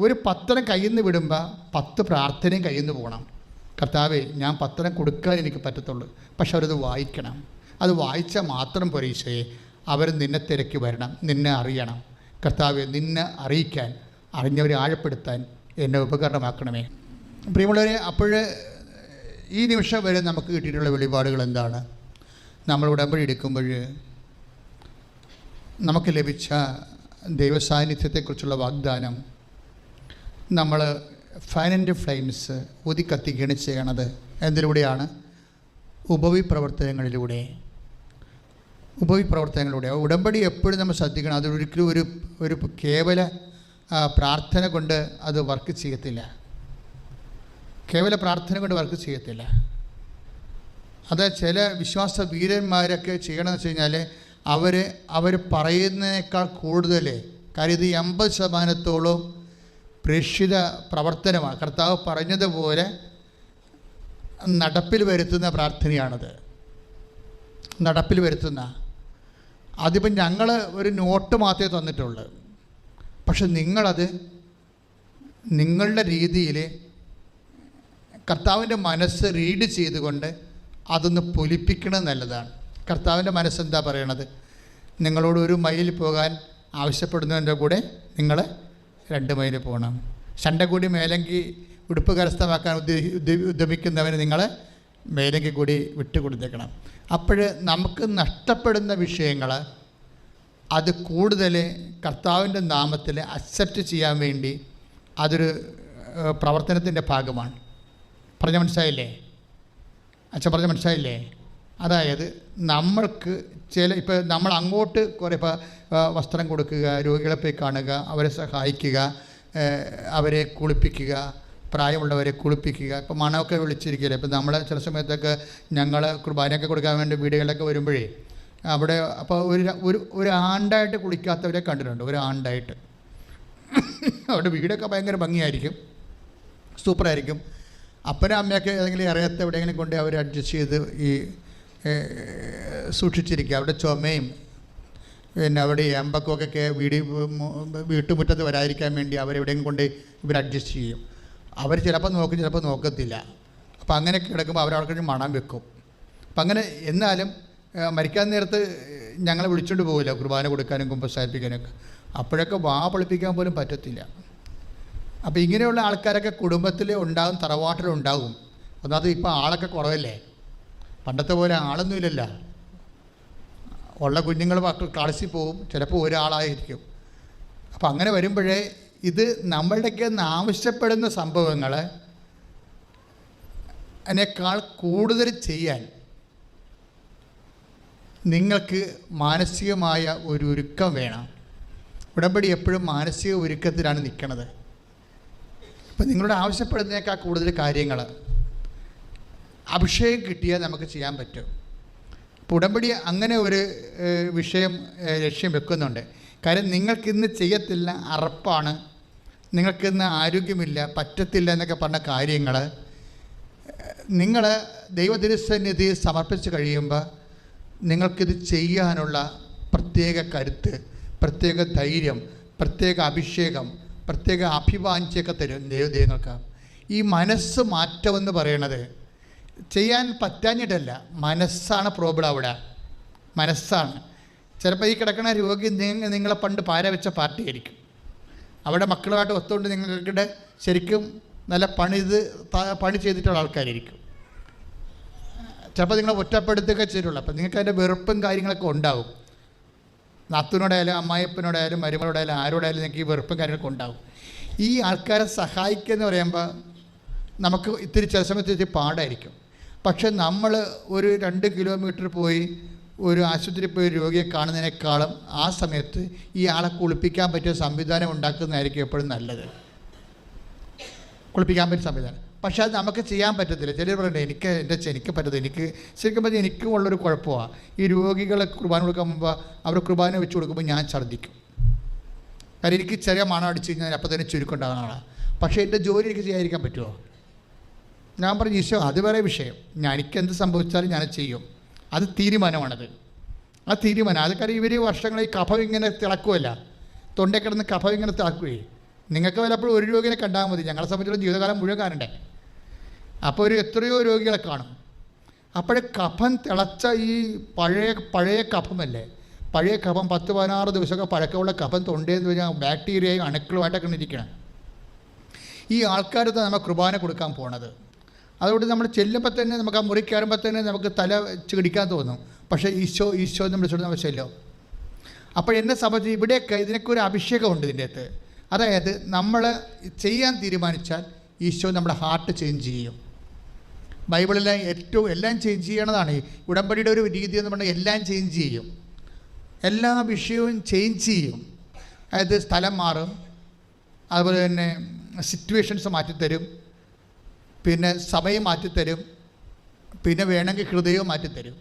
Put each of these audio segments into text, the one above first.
ഒരു പത്രം കയ്യിൽ നിന്ന് വിടുമ്പോൾ പത്ത് പ്രാർത്ഥനയും കയ്യിൽ നിന്ന് പോകണം. കർത്താവേ ഞാൻ പത്രം കൊടുക്കാൻ എനിക്ക് പറ്റത്തുള്ളൂ. പക്ഷെ അവരത് വായിക്കണം. അത് വായിച്ചാൽ മാത്രം പൊരീശയെ അവർ നിന്നെ തിരക്കി വരണം. നിന്നെ അറിയണം. കർത്താവെ നിന്നെ അറിയിക്കാൻ അറിഞ്ഞവരെ ആഴപ്പെടുത്താൻ എന്നെ ഉപകരണമാക്കണമേ. പ്രിയമുള്ളവരെ അപ്പോൾ ഈ നിമിഷം വരെ നമുക്ക് കിട്ടിയിട്ടുള്ള വെളിപാടുകൾ എന്താണ്? നമ്മൾ ഉടമ്പടി എടുക്കുമ്പോൾ നമുക്ക് ലഭിച്ച ദൈവസാന്നിധ്യത്തെക്കുറിച്ചുള്ള വാഗ്ദാനം നമ്മൾ ഫൈനന്റ് ഫ്ലെയിംസ് ഊതിക്കത്തിക്കുകയാണ് ചെയ്യണത് എന്തിലൂടെയാണ്? ഉപവിപ്രവർത്തനങ്ങളിലൂടെ ഉപവിപ്രവർത്തനങ്ങളിലൂടെ ഉപവി പ്രവർത്തനങ്ങളിലൂടെ. ഉടമ്പടി എപ്പോഴും നമ്മൾ ശ്രദ്ധിക്കണം. അതൊരിക്കലും ഒരു ഒരു കേവല പ്രാർത്ഥന കൊണ്ട് അത് വർക്ക് ചെയ്യത്തില്ല. കേവല പ്രാർത്ഥന കൊണ്ട് വർക്ക് ചെയ്യത്തില്ല. അത് ചില വിശ്വാസ വീരന്മാരൊക്കെ ചെയ്യണമെന്ന് വെച്ച് കഴിഞ്ഞാൽ അവർ അവർ പറയുന്നതിനേക്കാൾ കൂടുതൽ കാര്യം ഇത് എൺപത് ശതമാനത്തോളം പ്രേക്ഷിത പ്രവർത്തനമാണ്. കർത്താവ് പറഞ്ഞതുപോലെ നടപ്പിൽ വരുത്തുന്ന പ്രാർത്ഥനയാണത്. നടപ്പിൽ വരുത്തുന്ന. അതിപ്പം ഞങ്ങൾ ഒരു നോട്ട് മാത്രമേ തന്നിട്ടുള്ളൂ. പക്ഷെ നിങ്ങളത് നിങ്ങളുടെ രീതിയിൽ കർത്താവിന്റെ മനസ്സ് റീഡ് ചെയ്തുകൊണ്ട് അതൊന്ന് പൊലിപ്പിക്കണം നല്ലതാണ്. കർത്താവിന്റെ മനസ്സെന്താ പറയണത്? നിങ്ങളോട് ഒരു മൈൽ പോകാൻ ആവശ്യപ്പെടുന്നതിന്റെ കൂടെ നിങ്ങൾ രണ്ട് മൈൽ പോകണം ശണ്ട കൂടി മേലങ്കി ഉടുപ്പ് കരസ്ഥമാക്കാൻ ഉദ്യ ഉദ്യ- ഉദ്യമിക്കുന്നവന് നിങ്ങൾ മേലങ്കി കൂടി വിട്ടുകൊടുത്തേക്കണം. അപ്പോൾ നമുക്ക് നഷ്ടപ്പെടുന്ന വിഷയങ്ങൾ അത് കൂടുതൽ കർത്താവിന്റെ നാമത്തിൽ അക്സെപ്റ്റ് ചെയ്യാൻ വേണ്ടി അതൊരു പ്രവർത്തനത്തിന്റെ ഭാഗമാണ്. പറഞ്ഞ മനസ്സിലായില്ലേ? അച്ഛൻ പറഞ്ഞ മനസ്സിലായില്ലേ? അതായത് നമ്മൾക്ക് ചില ഇപ്പോൾ നമ്മൾ അങ്ങോട്ട് കുറേ ഇപ്പോൾ വസ്ത്രം കൊടുക്കുക രോഗികളെ പോയി കാണുക അവരെ സഹായിക്കുക അവരെ കുളിപ്പിക്കുക പ്രായമുള്ളവരെ കുളിപ്പിക്കുക ഇപ്പോൾ മണമൊക്കെ വിളിച്ചിരിക്കില്ല ഇപ്പോൾ നമ്മൾ ചില സമയത്തൊക്കെ ഞങ്ങൾ കുർബാനയൊക്കെ കൊടുക്കാൻ വേണ്ടി വീടുകളിലൊക്കെ വരുമ്പോഴേ അവിടെ അപ്പോൾ ഒരു ഒരു ഒരു ആണ്ടായിട്ട് കുളിക്കാത്തവരെ കണ്ടിട്ടുണ്ട് ഒരു ആണ്ടായിട്ട്. അവിടെ വീടൊക്കെ ഭയങ്കര ഭംഗിയായിരിക്കും സൂപ്പറായിരിക്കും. അപ്പനും അമ്മയൊക്കെ ഏതെങ്കിലും അറിയാത്ത എവിടെയെങ്കിലും കൊണ്ട് അവർ അഡ്ജസ്റ്റ് ചെയ്ത് ഈ സൂക്ഷിച്ചിരിക്കുക. അവിടെ ചുമയും പിന്നെ അവിടെ ഈ എമ്പക്കൊക്കെ വീട് വീട്ടുമുറ്റത്ത് വരാതിരിക്കാൻ വേണ്ടി അവരെവിടെയെങ്കിലും കൊണ്ട് ഇവർ അഡ്ജസ്റ്റ് ചെയ്യും. അവർ ചിലപ്പോൾ നോക്കും ചിലപ്പോൾ നോക്കത്തില്ല. അപ്പോൾ അങ്ങനെ കിടക്കുമ്പോൾ അവരവിടെ മണം വെക്കും. അപ്പം അങ്ങനെ എന്നാലും മരിക്കാൻ നേരത്ത് ഞങ്ങളെ വിളിച്ചുകൊണ്ട് പോകില്ല കുർബാന കൊടുക്കാനും കുമ്പസാരിപ്പിക്കാനൊക്കെ അപ്പോഴൊക്കെ വാ പൊളിപ്പിക്കാൻ പോലും പറ്റത്തില്ല. അപ്പോൾ ഇങ്ങനെയുള്ള ആൾക്കാരൊക്കെ കുടുംബത്തിൽ ഉണ്ടാകും തറവാട്ടിലുണ്ടാകും ഒന്നാമത് ഇപ്പോൾ ആളൊക്കെ കുറവല്ലേ? പണ്ടത്തെ പോലെ ആളൊന്നുമില്ലല്ല ഉള്ള കുഞ്ഞുങ്ങൾ കളിച്ചു പോവും ചിലപ്പോൾ ഒരാളായിരിക്കും. അപ്പം അങ്ങനെ വരുമ്പോഴേ ഇത് നമ്മളുടെയൊക്കെ ആവശ്യപ്പെടുന്ന സംഭവങ്ങൾ അതിനേക്കാൾ കൂടുതൽ ചെയ്യാൻ നിങ്ങൾക്ക് മാനസികമായ ഒരു ഒരുക്കം വേണം. ഉടമ്പടി എപ്പോഴും മാനസിക ഒരുക്കത്തിലാണ് നിൽക്കുന്നത് അപ്പം നിങ്ങളുടെ ആവശ്യപ്പെടുന്നതിനേക്കാൾ കൂടുതൽ കാര്യങ്ങൾ അഭിഷേകം കിട്ടിയാൽ നമുക്ക് ചെയ്യാൻ പറ്റും. അപ്പോൾ ഉടമ്പടി അങ്ങനെ ഒരു വിഷയം ലക്ഷ്യം വെക്കുന്നുണ്ട്. കാര്യം നിങ്ങൾക്കിന്ന് ചെയ്യത്തില്ല അറപ്പാണ്. നിങ്ങൾക്കിന്ന് ആരോഗ്യമില്ല പറ്റത്തില്ല എന്നൊക്കെ പറഞ്ഞ കാര്യങ്ങൾ നിങ്ങൾ ദൈവതിരുസന്നിധി സമർപ്പിച്ച് കഴിയുമ്പോൾ നിങ്ങൾക്കിത് ചെയ്യാനുള്ള പ്രത്യേക കരുത്ത് പ്രത്യേക ധൈര്യം പ്രത്യേക അഭിഷേകം പ്രത്യേക അഭിവാഞ്ചിയൊക്കെ തരും ദൈവദൈവങ്ങൾക്ക്. ഈ മനസ്സ് മാറ്റമെന്ന് പറയണത് ചെയ്യാൻ പറ്റാഞ്ഞിട്ടല്ല. മനസ്സാണ് പ്രോബ്ലം അവിടെ. മനസ്സാണ്. ചിലപ്പോൾ ഈ കിടക്കുന്ന രോഗി നിങ്ങളെ പണ്ട് പാര വെച്ച പാർട്ടി ആയിരിക്കും. അവിടെ മക്കളുമായിട്ട് ഒത്തുകൊണ്ട് നിങ്ങളുടെ ശരിക്കും നല്ല പണി ഇത് പണി ചെയ്തിട്ടുള്ള ആൾക്കാരായിരിക്കും. ചിലപ്പോൾ നിങ്ങളെ ഒറ്റപ്പെടുത്തുകയൊക്കെ ചെയ്തിട്ടുള്ളൂ. അപ്പം നിങ്ങൾക്ക് അതിന്റെ വെറുപ്പും കാര്യങ്ങളൊക്കെ ഉണ്ടാവും. നാത്തൂനോടായാലും അമ്മായിപ്പനോടായാലും മരുമകളോടായാലും ആരോടായാലും നിങ്ങൾക്ക് ഈ വെറുപ്പും കാര്യങ്ങളൊക്കെ ഉണ്ടാവും. ഈ ആൾക്കാരെ സഹായിക്കുക എന്ന് പറയുമ്പോൾ നമുക്ക് ഇത്തിരി ചില സമയത്ത് ഇത്തിരി പാടായിരിക്കും. പക്ഷെ നമ്മൾ ഒരു രണ്ട് കിലോമീറ്റർ പോയി ഒരു ആശുപത്രിയിൽ പോയി രോഗിയെ കാണുന്നതിനേക്കാളും ആ സമയത്ത് ഈ ആളെ കുളിപ്പിക്കാൻ പറ്റിയ സംവിധാനം ഉണ്ടാക്കുന്നതായിരിക്കും എപ്പോഴും നല്ലത്. കുളിപ്പിക്കാൻ പറ്റിയ സംവിധാനം. പക്ഷേ അത് നമുക്ക് ചെയ്യാൻ പറ്റത്തില്ല. ചിലർ പറയുന്നത് എനിക്ക് എന്റെ എനിക്ക് പറ്റത്തില്ല എനിക്ക് ശരിക്കും പറഞ്ഞാൽ എനിക്കും ഉള്ളൊരു കുഴപ്പമാണ് ഈ രോഗികളെ കുർബാന കൊടുക്കാൻ മുമ്പ് അവർ കുർബാന വെച്ച് കൊടുക്കുമ്പോൾ ഞാൻ ഛർദ്ദിക്കും. കാരണം എനിക്ക് ചെറിയ മണം അടിച്ച് കഴിഞ്ഞാൽ അപ്പം തന്നെ ചുരുക്കുണ്ടാകുന്ന ആളാണ് പക്ഷേ എന്റെ ജോലി എനിക്ക് ചെയ്യാതിരിക്കാൻ പറ്റുമോ? ഞാൻ പറഞ്ഞു ഈശോ അത് വേറെ വിഷയം. ഞാൻ എനിക്ക് എന്ത് സംഭവിച്ചാലും ഞാൻ ചെയ്യും. അത് തീരുമാനമാണത്. ആ തീരുമാനം അത് കാര്യം ഇവർ വർഷങ്ങളായി കഫം ഇങ്ങനെ തിളക്കുമല്ല തൊണ്ടേ കിടന്ന് കഫം ഇങ്ങനെ തിളക്കുകയെ. നിങ്ങൾക്ക് വല്ലപ്പോഴും ഒരു രോഗിനെ കണ്ടാൽ മതി. ഞങ്ങളെ സംബന്ധിച്ചിടത്തോളം ജീവിതകാലം മുഴുവൻ കാണണ്ടേ? അപ്പോൾ ഒരു എത്രയോ രോഗികളെ കാണും. അപ്പോഴേ കഫം തിളച്ച ഈ പഴയ പഴയ കഫമല്ലേ? പഴയ കഫം പത്ത് പതിനാറ് ദിവസമൊക്കെ പഴക്കമുള്ള കഫം തൊണ്ടേന്ന് പറഞ്ഞാൽ ബാക്ടീരിയയും അണുക്കളുമായിട്ടൊക്കെ ഇരിക്കണം. ഈ ആൾക്കാരത്ത് നമ്മൾ കുർബാന കൊടുക്കാൻ പോണത്. അതുകൊണ്ട് നമ്മൾ ചെല്ലുമ്പോൾ തന്നെ നമുക്ക് ആ മുറി കയറുമ്പോൾ തന്നെ നമുക്ക് തല ചിടിക്കാൻ തോന്നും. പക്ഷേ ഈശോ ഈശോ എന്ന് വിളിച്ചോണ്ട് നമ്മൾ ചെല്ലും. അപ്പോൾ എന്നെ സംബന്ധിച്ച് ഇവിടെയൊക്കെ ഇതിനൊക്കെ ഒരു അഭിഷേകമുണ്ട് ഇതിന്റെ അകത്ത്. അതായത് നമ്മൾ ചെയ്യാൻ തീരുമാനിച്ചാൽ ഈശോ നമ്മുടെ ഹാർട്ട് ചേഞ്ച് ചെയ്യും. ബൈബിളിലെ ഏറ്റവും എല്ലാം ചേഞ്ച് ചെയ്യണതാണ്. ഉടമ്പടിയുടെ ഒരു രീതി എന്ന് പറഞ്ഞാൽ എല്ലാം ചേഞ്ച് ചെയ്യും. എല്ലാ വിഷയവും ചേഞ്ച് ചെയ്യും. അതായത് സ്ഥലം മാറും. അതുപോലെ തന്നെ സിറ്റുവേഷൻസ് മാറ്റിത്തരും. പിന്നെ സമയം മാറ്റിത്തരും. പിന്നെ വേണമെങ്കിൽ ഹൃദയവും മാറ്റിത്തരും.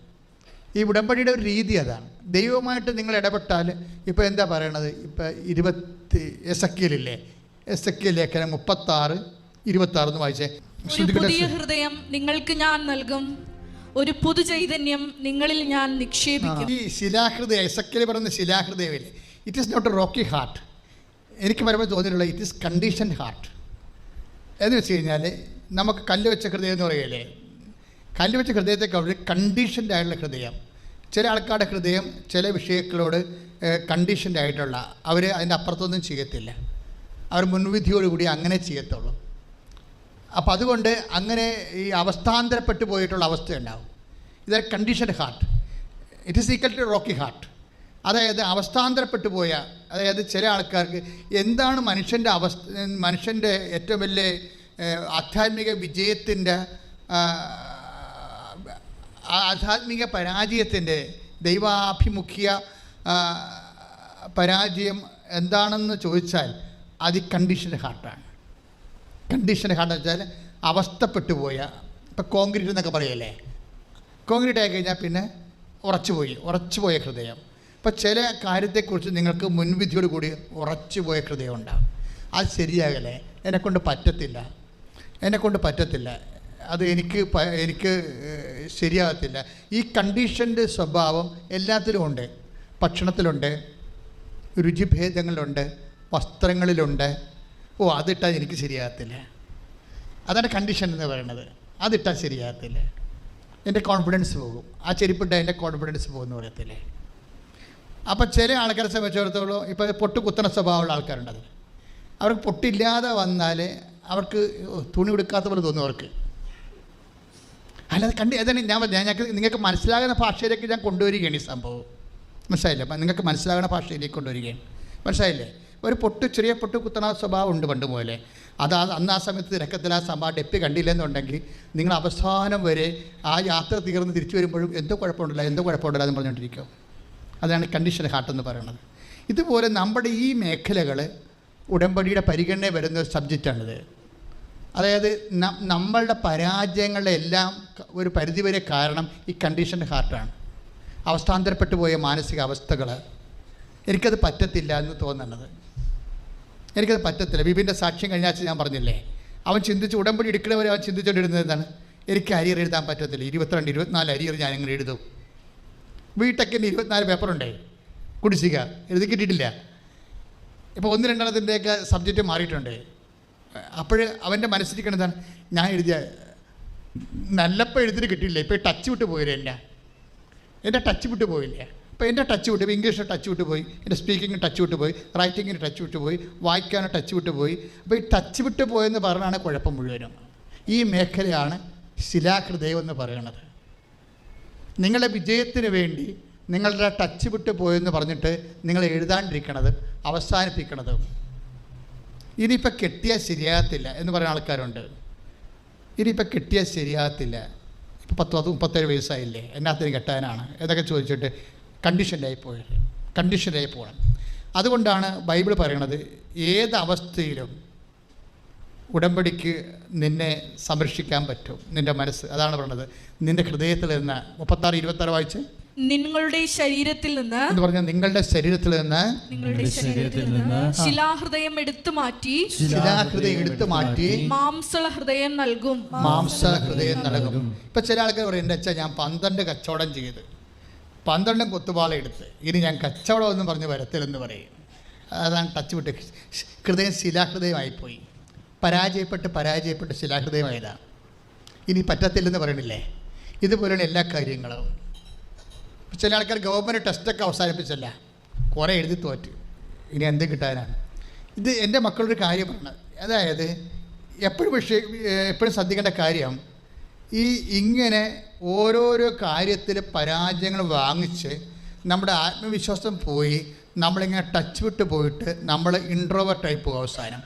ഈ ഉടമ്പടിയുടെ ഒരു രീതി അതാണ്. ദൈവമായിട്ട് നിങ്ങൾ ഇടപെട്ടാൽ ഇപ്പോൾ എന്താ പറയണത്? ഇപ്പോൾ ഇരുപത്തി എസ് എക്കിലില്ലേ എസ് എക്കി ലേഖനം മുപ്പത്താറ് ഇരുപത്താറ് എന്ന് വായിച്ചേ. പുതിയ ഹൃദയം നിങ്ങൾക്ക് ഞാൻ നൽകും. ഒരു പുതു ചൈതന്യം നിങ്ങളിൽ ഞാൻ നിക്ഷേപിക്കും. ഈ ശിലാഹൃദയം എസക്കിൽ പറയുന്ന ശിലാഹൃദയമില്ലേ? It is not a rocky heart എനിക്ക് പരമായി തോന്നിയിട്ടുള്ള ഇറ്റ് ഈസ് കണ്ടീഷൻ ഹാർട്ട് എന്ന് വെച്ച് കഴിഞ്ഞാൽ നമുക്ക് കല്ല് വെച്ച ഹൃദയം എന്ന് പറയല്ലേ? കല്ല് വെച്ച ഹൃദയത്തെക്കാൾ കണ്ടീഷൻഡ് ആയിട്ടുള്ള ഹൃദയം. ചില ആൾക്കാരുടെ ഹൃദയം ചില വിഷയങ്ങളോട് കണ്ടീഷൻഡ് ആയിട്ടുള്ള അവർ അതിന്റെ അപ്പുറത്തൊന്നും ചെയ്യത്തില്ല. അവർ മുൻവിധിയോടുകൂടി അങ്ങനെ ചെയ്യത്തുള്ളൂ. അപ്പോൾ അതുകൊണ്ട് അങ്ങനെ ഈ അവസ്ഥാന്തരപ്പെട്ടു പോയിട്ടുള്ള അവസ്ഥ ഉണ്ടാവും. ഇതൊരു conditioned heart it is equal to rocky heart അതായത് അവസ്ഥാന്തരപ്പെട്ടു പോയ അതായത് ചില ആൾക്കാർക്ക് എന്താണ് മനുഷ്യന്റെ അവസ്ഥ മനുഷ്യന്റെ ഏറ്റവും വലിയ ആധ്യാത്മിക വിജയത്തിന്റെ ആധ്യാത്മിക പരാജയത്തിന്റെ ദൈവാഭിമുഖ്യ പരാജയം എന്താണെന്ന് ചോദിച്ചാൽ അത് കണ്ടീഷൻഡ് ഹാർട്ടാണ് കണ്ടീഷൻ ഹാർട്ട് വെച്ചാൽ അവസ്ഥപ്പെട്ടു പോയ ഇപ്പം കോൺക്രീറ്റ് എന്നൊക്കെ പറയല്ലേ? കോൺക്രീറ്റ് ആയി കഴിഞ്ഞാൽ പിന്നെ ഉറച്ചുപോയി ഉറച്ചുപോയ ഹൃദയം. ഇപ്പം ചില കാര്യത്തെക്കുറിച്ച് നിങ്ങൾക്ക് മുൻവിധിയോട് കൂടി ഉറച്ചുപോയ ഹൃദയം ഉണ്ടാകും അത് ശരിയാകല്ലേ? എന്നെക്കൊണ്ട് പറ്റത്തില്ല. എന്നെക്കൊണ്ട് പറ്റത്തില്ല. അത് എനിക്ക് എനിക്ക് ശരിയാകത്തില്ല. ഈ കണ്ടീഷന്റെ സ്വഭാവം എല്ലാത്തിലും ഉണ്ട് ഭക്ഷണത്തിലുണ്ട് രുചിഭേദങ്ങളുണ്ട് വസ്ത്രങ്ങളിലുണ്ട്. ഓ അതിട്ടാൽ എനിക്ക് ശരിയാകത്തില്ല. അതാണ് കണ്ടീഷൻ എന്ന് പറയുന്നത്. അതിട്ടാൽ ശരിയാകത്തില്ല. എന്റെ കോൺഫിഡൻസ് പോകും. ആ ചെരുപ്പിട്ടാൽ എന്റെ കോൺഫിഡൻസ് പോകുമെന്ന് പറയത്തില്ലേ? അപ്പം ചില ആൾക്കാരെ സംബന്ധിച്ചിടത്തോളം ഇപ്പോൾ പൊട്ട് കുത്തണ സ്വഭാവമുള്ള ആൾക്കാരുണ്ട് അതിൽ അവർക്ക് പൊട്ടില്ലാതെ വന്നാൽ അവർക്ക് തുണി കൊടുക്കാത്ത പോലെ തോന്നും അവർക്ക്. അല്ലാതെ കണ്ട് അതാണ് ഞാൻ ഞാൻ നിങ്ങൾക്ക് മനസ്സിലാകുന്ന ഭാഷയിലേക്ക് ഞാൻ കൊണ്ടുവരികയാണ് ഈ സംഭവം. മനസ്സിലായില്ലേ? നിങ്ങൾക്ക് മനസ്സിലാകുന്ന ഭാഷയിലേക്ക് കൊണ്ടുവരികയാണ്. മനസ്സിലായില്ലേ? ഒരു പൊട്ട് ചെറിയ പൊട്ട് കുത്തണ സ്വഭാവം ഉണ്ട് പണ്ട് പോലെ അത് അന്ന് ആ സമയത്ത് തിരക്കത്തിൽ ആ സംഭവം ഡെപ്പി കണ്ടില്ലെന്നുണ്ടെങ്കിൽ നിങ്ങൾ അവസാനം വരെ ആ യാത്ര തീർന്ന് തിരിച്ചു വരുമ്പോഴും എന്തോ കുഴപ്പമുണ്ടല്ല എന്തോ കുഴപ്പമുണ്ടല്ല എന്ന് പറഞ്ഞുകൊണ്ടിരിക്കും. അതാണ് കണ്ടീഷൻ ഹാർട്ട് എന്ന് പറയുന്നത്. ഇതുപോലെ നമ്മുടെ ഈ മേഖലകൾ ഉടമ്പടിയുടെ പരിഗണന വരുന്ന ഒരു സബ്ജക്റ്റാണിത് അതായത് നമ്മളുടെ ക- ഒരു പരിധിവരെ കാരണം ഈ കണ്ടീഷന്റെ ഹാർട്ടാണ് അവസ്ഥാന്തരപ്പെട്ടു പോയ മാനസിക അവസ്ഥകൾ എനിക്കത് പറ്റത്തില്ല എന്ന് തോന്നുന്നത്. എനിക്കത് പറ്റത്തില്ല. ബിബിന്റെ സാക്ഷ്യം കഴിഞ്ഞ ആഴ്ച ഞാൻ പറഞ്ഞില്ലേ? അവൻ ചിന്തിച്ച് ഉടമ്പടി എടുക്കണവരെ അവൻ ചിന്തിച്ചുകൊണ്ടിരുന്നത് എന്താണ്? എനിക്ക് അരിയർ എഴുതാൻ പറ്റത്തില്ല. ഇരുപത്തിരണ്ട് ഇരുപത്തിനാല് അരിയർ ഞാൻ എങ്ങനെ എഴുതും വീട്ടൊക്കെ ഇരുപത്തിനാല് പേപ്പറുണ്ടേ കുടിശ്ശിക. എഴുതി കിട്ടിയിട്ടില്ല. ഇപ്പോൾ ഒന്ന് രണ്ടെണ്ണത്തിന്റെയൊക്കെ സബ്ജക്റ്റ് മാറിയിട്ടുണ്ട്. അപ്പോൾ അവന്റെ മനസ്സിലിരിക്കണതാണ് ഞാൻ എഴുതിയ നല്ലപ്പോൾ എഴുതിട്ട് കിട്ടിയില്ല? ഇപ്പോൾ ടച്ച് വിട്ട് പോയില്ലേ എന്റെ എന്റെ ടച്ച് വിട്ട് പോയില്ലേ? അപ്പോൾ എന്റെ ടച്ച് വിട്ട് ഇപ്പോൾ ഇംഗ്ലീഷിൽ ടച്ച് വിട്ട് പോയി എന്റെ സ്പീക്കിങ്ങിന് ടച്ച് വിട്ട് പോയി റൈറ്റിങ്ങിന് ടച്ച് വിട്ട് പോയി വായിക്കാനും ടച്ച് വിട്ട് പോയി. അപ്പോൾ ഈ ടച്ച് വിട്ട് പോയെന്ന് പറഞ്ഞാണ് കുഴപ്പം മുഴുവനും. ഈ മേഖലയാണ് ശിലാഹൃദയം എന്ന് പറയുന്നത്. നിങ്ങളുടെ വിജയത്തിന് വേണ്ടി നിങ്ങളുടെ ടച്ച് വിട്ട് പോയെന്ന് പറഞ്ഞിട്ട് നിങ്ങൾ എഴുതാണ്ടിരിക്കണത് അവസാനിപ്പിക്കണത്. ഇനിയിപ്പോൾ കെട്ടിയാൽ ശരിയാകത്തില്ല എന്ന് പറയുന്ന ആൾക്കാരുണ്ട്. ഇനിയിപ്പോൾ കെട്ടിയാൽ ശരിയാകത്തില്ല. ഇപ്പോൾ പത്ത് പത്ത് മുപ്പത്തേഴ് വയസ്സായില്ലേ? എന്നാത്തിന് കെട്ടാനാണ്. എന്നൊക്കെ ചോദിച്ചിട്ട് കണ്ടീഷനിലായി പോയത്. കണ്ടീഷനിലായി പോകണം. അതുകൊണ്ടാണ് ബൈബിൾ പറയണത് ഏത് അവസ്ഥയിലും ഉടമ്പടിക്ക് നിന്നെ സംരക്ഷിക്കാൻ പറ്റും. നിന്റെ മനസ്സ്. അതാണ് പറയുന്നത് നിന്റെ ഹൃദയത്തിൽ നിന്ന് മുപ്പത്താറ് ഇരുപത്താറ് വായിച്ച്? നിങ്ങളുടെ ശരീരത്തിൽ നിന്ന് എന്ന് പറഞ്ഞാൽ നിങ്ങളുടെ ശരീരത്തിൽ നിന്ന് നിങ്ങളുടെ ശരീരത്തിൽ നിന്ന് ശിലാഹൃദയം എടുത്തു മാറ്റി ശിലാഹൃദയം എടുത്തു മാറ്റി മാംസള ഹൃദയം നൽകും. മാംസള ഹൃദയം നൽകും. ഇപ്പൊ ചില ആൾക്കാർ പറയും വെച്ചാൽ ഞാൻ പന്ത്രണ്ട് കച്ചവടം ചെയ്ത് പന്ത്രണ്ടും കൊത്തുപാള എടുത്ത് ഇനി ഞാൻ കച്ചവടം എന്ന് പറഞ്ഞ് വരത്തില്ലെന്ന് പറയും. അതാണ് ടച്ച് വിട്ട് ഹൃദയം ശിലാഹൃദയമായിപ്പോയി. പരാജയപ്പെട്ട് പരാജയപ്പെട്ട് ശിലാഹൃദയമായതാണ്. ഇനി പറ്റത്തില്ലെന്ന് പറയണില്ലേ? ഇതുപോലെയുള്ള എല്ലാ കാര്യങ്ങളും ചില ആൾക്കാർ ഗവൺമെന്റ് ടെസ്റ്റൊക്കെ അവസാനിപ്പിച്ചല്ല? കുറേ എഴുതി തോറ്റു. ഇനി എന്ത് കിട്ടാനാണ്? ഇത് എന്റെ മക്കളൊരു കാര്യം പറഞ്ഞത്. അതായത് എപ്പോഴും പക്ഷേ എപ്പോഴും ശ്രദ്ധിക്കേണ്ട കാര്യം ഈ ഇങ്ങനെ ഓരോരോ കാര്യത്തിൽ പരാജയങ്ങൾ വാങ്ങിച്ച് നമ്മുടെ ആത്മവിശ്വാസം പോയി നമ്മളിങ്ങനെ ടച്ച് വിട്ട് പോയിട്ട് നമ്മൾ ഇൻട്രോവേർട്ടായി പോകും അവസാനം.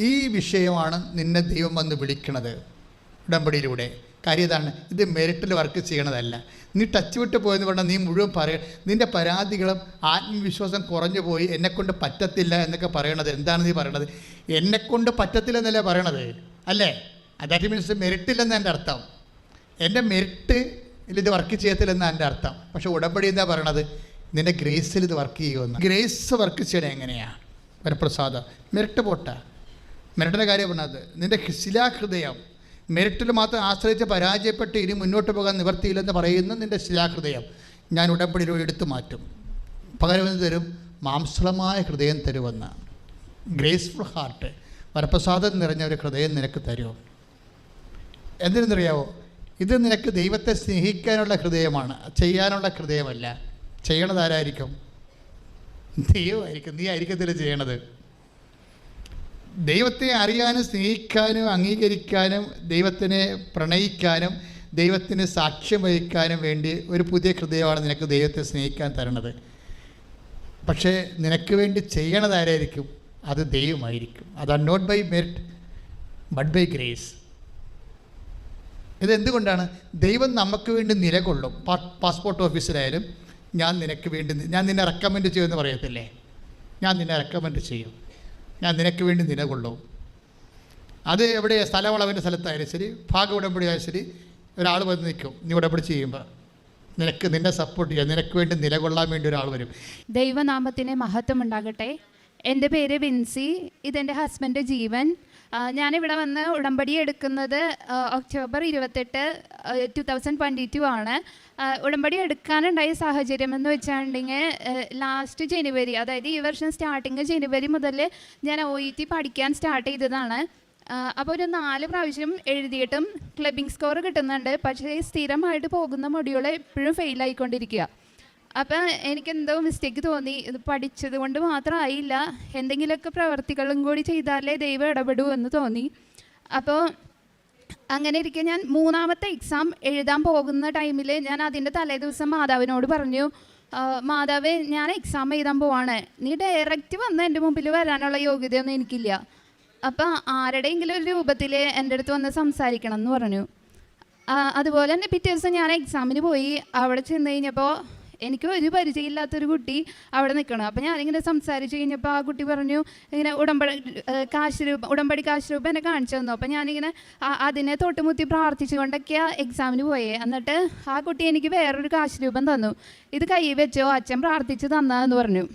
ഈ വിഷയമാണ് നിന്നെ ദൈവം വന്ന് വിളിക്കണത്. ഉടമ്പടിയിലൂടെ. കാര്യം ഇതാണ് ഇത് മെറിറ്റിൽ വർക്ക് ചെയ്യണതല്ല. നീ ടച്ച് വിട്ട് പോയെന്ന് പറഞ്ഞാൽ നീ മുഴുവൻ പറയ നിന്റെ പരാതികളും ആത്മവിശ്വാസം കുറഞ്ഞു പോയി. എന്നെക്കൊണ്ട് പറ്റത്തില്ല എന്നൊക്കെ പറയണത്. എന്താണ് നീ പറയണത്? എന്നെക്കൊണ്ട് പറ്റത്തില്ല എന്നല്ലേ പറയണത്? അല്ലേ? ദാറ്റ് മീൻസ് മെറിറ്റില്ലെന്ന് എന്റെ അർത്ഥം. എന്റെ മെറിറ്റ് ഇത് വർക്ക് ചെയ്യത്തില്ലെന്ന് എന്റെ അർത്ഥം. പക്ഷെ ഉടമ്പടി എന്താ പറയണത്? നിന്റെ ഗ്രേസിൽ ഇത് വർക്ക് ചെയ്യുമെന്ന്. ഗ്രേസ് വർക്ക് ചെയ്യണേ എങ്ങനെയാണ് വരപ്രസാദം മെറിറ്റ് പോട്ടെ. മെറിറ്റിന്റെ കാര്യം പറഞ്ഞത്. നിന്റെ ശിലാഹൃദയം മെറിറ്റിൽ മാത്രം ആശ്രയിച്ച് പരാജയപ്പെട്ട് ഇനി മുന്നോട്ട് പോകാൻ നിവർത്തിയില്ലെന്ന് പറയുന്ന നിന്റെ ശിലാഹൃദയം ഞാൻ ഉടമ്പടിയിലൂടെ എടുത്തു മാറ്റും. പകരം എന്ത് തരും? മാംസളമായ ഹൃദയം തരുമെന്ന്. ഗ്രേസ്ഫുൾ ഹാർട്ട് വരപ്രസാദം നിറഞ്ഞ ഒരു ഹൃദയം നിനക്ക് തരും. എന്തിനെന്നറിയാവോ? ഇത് നിനക്ക് ദൈവത്തെ സ്നേഹിക്കാനുള്ള ഹൃദയമാണ്. ചെയ്യാനുള്ള ഹൃദയമല്ല. ചെയ്യണത് ആരായിരിക്കും? ദൈവമായിരിക്കും. നീ ആയിരിക്കത്തില്ല ചെയ്യണത്. ദൈവത്തെ അറിയാനും സ്നേഹിക്കാനും അംഗീകരിക്കാനും ദൈവത്തിനെ പ്രണയിക്കാനും ദൈവത്തിന് സാക്ഷ്യം വഹിക്കാനും വേണ്ടി ഒരു പുതിയ ഹൃദയമാണ് നിനക്ക് ദൈവത്തെ സ്നേഹിക്കാൻ തരണത്. പക്ഷേ നിനക്ക് വേണ്ടി ചെയ്യണത് ആരായിരിക്കും? അത് ദൈവമായിരിക്കും. അത് not by merit but by grace ഇതെന്തുകൊണ്ടാണ്? ദൈവം നമുക്ക് വേണ്ടി നിലകൊള്ളും. പാസ്പോർട്ട് ഓഫീസിലായാലും ഞാൻ നിനക്ക് വേണ്ടി ഞാൻ നിന്നെ റെക്കമെൻഡ് ചെയ്യുമെന്ന് പറയത്തില്ലേ? ഞാൻ നിന്നെ റെക്കമെൻഡ് ചെയ്യും. ഞാൻ നിനക്ക് വേണ്ടി നിലകൊള്ളും. അത് എവിടെ സ്ഥലവളവിന്റെ സ്ഥലത്തായാലും ശരി ഭാഗ ഉടമ്പടി ആയാലും ശരി ഒരാൾ വന്ന് നിൽക്കും. നീ ഉടമ്പടി ചെയ്യുമ്പോൾ നിനക്ക് നിന്നെ സപ്പോർട്ട് ചെയ്യാം. നിനക്ക് വേണ്ടി നിലകൊള്ളാൻ വേണ്ടി ഒരാൾ വരും. ദൈവനാമത്തിന് മഹത്വം ഉണ്ടാകട്ടെ. എന്റെ പേര് വിൻസി. ഇതെന്റെ ഹസ്ബൻഡ് ജീവൻ. ഞാനിവിടെ വന്ന് ഉടമ്പടി എടുക്കുന്നത് ഒക്ടോബർ ഇരുപത്തെട്ട് ടു തൗസൻഡ് ട്വന്റി ടു ആണ്. ഉടമ്പടി എടുക്കാനുണ്ടായ സാഹചര്യം എന്ന് വെച്ചിട്ടുണ്ടെങ്കിൽ ലാസ്റ്റ് ജനുവരി അതായത് ഈ വർഷം സ്റ്റാർട്ടിങ് ജനുവരി മുതൽ ഞാൻ ഒ ഇ ടി പഠിക്കാൻ സ്റ്റാർട്ട് ചെയ്തതാണ്. അപ്പോൾ ഒരു നാല് പ്രാവശ്യം എഴുതിയിട്ടും ക്ലബിംഗ് സ്കോർ കിട്ടുന്നുണ്ട്. പക്ഷേ സ്ഥിരമായിട്ട് പോകുന്ന മൊഡ്യൂൾ എപ്പോഴും ഫെയിൽ ആയിക്കൊണ്ടിരിക്കുക. അപ്പം എനിക്കെന്തോ മിസ്റ്റേക്ക് തോന്നി. ഇത് പഠിച്ചത് കൊണ്ട് മാത്രമായില്ല എന്തെങ്കിലുമൊക്കെ പ്രവർത്തികളും കൂടി ചെയ്താലേ ദൈവം ഇടപെടൂ എന്ന് തോന്നി. അപ്പോൾ അങ്ങനെ ഇരിക്കെ ഞാൻ മൂന്നാമത്തെ എക്സാം എഴുതാൻ പോകുന്ന ടൈമിൽ ഞാൻ അതിന്റെ തലേ ദിവസം മാതാവിനോട് പറഞ്ഞു മാതാവ് ഞാൻ എക്സാം എഴുതാൻ പോവാണ്. നീ ഡയറക്റ്റ് വന്ന് എന്റെ മുമ്പിൽ വരാനുള്ള യോഗ്യതയൊന്നും എനിക്കില്ല. അപ്പം ആരുടെയെങ്കിലും ഒരു രൂപത്തിൽ എന്റെ അടുത്ത് വന്ന് സംസാരിക്കണം എന്ന് പറഞ്ഞു അതുപോലെ തന്നെ പിറ്റേ ദിവസം ഞാൻ എക്സാമിന് പോയി. അവിടെ ചെന്ന് കഴിഞ്ഞപ്പോൾ എനിക്ക് ഒരു പരിചയമില്ലാത്തൊരു കുട്ടി അവിടെ നിൽക്കണം. അപ്പോൾ ഞാനിങ്ങനെ സംസാരിച്ച് കഴിഞ്ഞപ്പോൾ ആ കുട്ടി പറഞ്ഞു ഇങ്ങനെ ഉടമ്പടി കാശ് രൂപ ഉടമ്പടി കാശ് രൂപ എന്നെ കാണിച്ചു തന്നു. അപ്പോൾ ഞാനിങ്ങനെ അതിനെ തൊട്ടുമുത്തി പ്രാർത്ഥിച്ചുകൊണ്ടൊക്കെയാണ് എക്സാമിന് പോയേ. എന്നിട്ട് ആ കുട്ടി എനിക്ക് വേറൊരു കാശ് രൂപം തന്നു. ഇത് കൈ വെച്ചോ അച്ഛൻ പ്രാർത്ഥിച്ച് തന്നാന്ന് പറഞ്ഞു.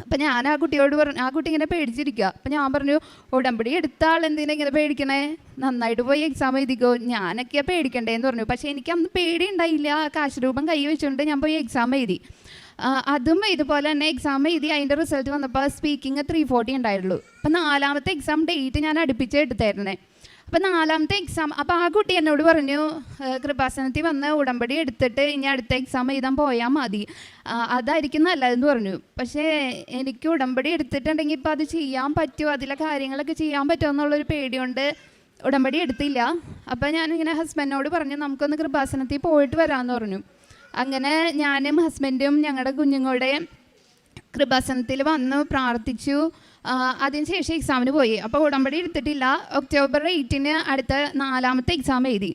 അപ്പം ഞാൻ ആ കുട്ടിയോട് പറഞ്ഞു ആ കുട്ടി ഇങ്ങനെ പേടിച്ചിരിക്കുക അപ്പം ഞാൻ പറഞ്ഞു ഉടമ്പടി എടുത്ത ആൾ എന്തിനാ ഇങ്ങനെ പേടിക്കണേ? നന്നായിട്ട് പോയി എക്സാം എഴുതിക്കോ. ഞാനൊക്കെയാ പേടിക്കണ്ടേന്ന് പറഞ്ഞു. പക്ഷേ എനിക്ക് അന്ന് പേടി ഉണ്ടായില്ല. ആ കാശ് രൂപം കൈ വെച്ചുകൊണ്ട് ഞാൻ പോയി എക്സാം എഴുതി. അതും ഇതുപോലെ തന്നെ എക്സാം എഴുതി അതിന്റെ റിസൾട്ട് വന്നപ്പോൾ സ്പീക്കിംഗ് ത്രീ ഫോർട്ടി ഉണ്ടായിട്ടുള്ളൂ അപ്പം നാലാമത്തെ എക്സാം ഡേറ്റ് ഞാൻ അടുപ്പിച്ച് എടുത്തായിരുന്നേ. അപ്പം നാലാമത്തെ എക്സാം അപ്പോൾ ആ കുട്ടി എന്നോട് പറഞ്ഞു "ഏഹ് കൃപാസനത്തിൽ വന്ന് ഉടമ്പടി എടുത്തിട്ട് ഇനി അടുത്ത എക്സാം എഴുതാൻ പോയാൽ മതി. അതായിരിക്കും നല്ലതെന്ന് പറഞ്ഞു. പക്ഷേ എനിക്ക് ഉടമ്പടി എടുത്തിട്ടുണ്ടെങ്കിൽ ഇപ്പോൾ അത് ചെയ്യാൻ പറ്റുമോ? അതിലെ കാര്യങ്ങളൊക്കെ ചെയ്യാൻ പറ്റുമോ എന്നുള്ളൊരു പേടിയുണ്ട്. ഉടമ്പടി എടുത്തില്ല. അപ്പം ഞാനിങ്ങനെ ഹസ്ബൻഡിനോട് പറഞ്ഞു നമുക്കൊന്ന് കൃപാസനത്തിൽ പോയിട്ട് വരാമെന്ന് പറഞ്ഞു. അങ്ങനെ ഞാനും ഹസ്ബൻഡും ഞങ്ങളുടെ കുഞ്ഞുങ്ങളുടെ കൃപാസനത്തിൽ വന്ന് പ്രാർത്ഥിച്ചു. അതിനുശേഷം എക്സാമിന് പോയി. അപ്പോൾ ഉടമ്പടി എടുത്തിട്ടില്ല. ഒക്ടോബർ എയ്റ്റിന് അടുത്ത നാലാമത്തെ എക്സാം എഴുതി.